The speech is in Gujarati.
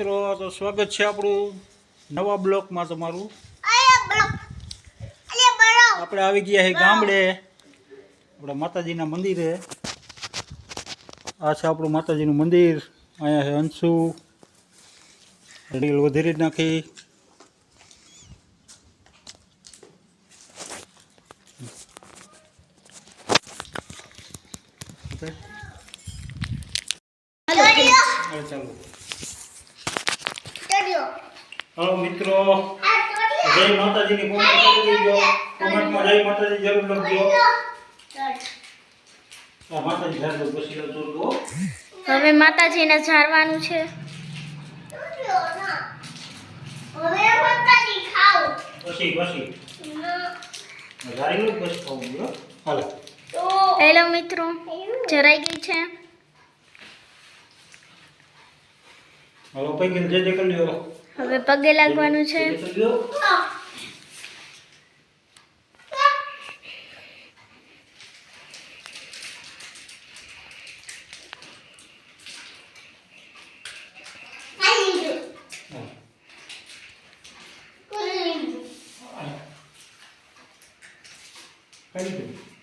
મિત્રો તો સ્વાગત છે આપણું નવા બ્લોકમાં તમારું. આપણે આવી ગયા છે ગામડે. આપણા માતાજીના મંદિરે. આ છે આપણું માતાજીનું મંદિર. અહીંયા છે અંશુ. રીલ વધારી જ નાખી. ચાલો. હલો મિત્રો. જય માતાજીની કોમેન્ટ કરી દેજો કોમેન્ટમાં જય માતાજી જરૂર લખજો. માતાજી ધાર પછી લખજો તો. હવે માતાજીને જાળવાનું છે. પછી પછી. ધારી પછી ખાવું હાલો. હેલો મિત્રો જરાઈ ગઈ છે? હાલો પૈકી જે જે કરી લ્યો હવે પગે લાગવાનું છે Thank દો.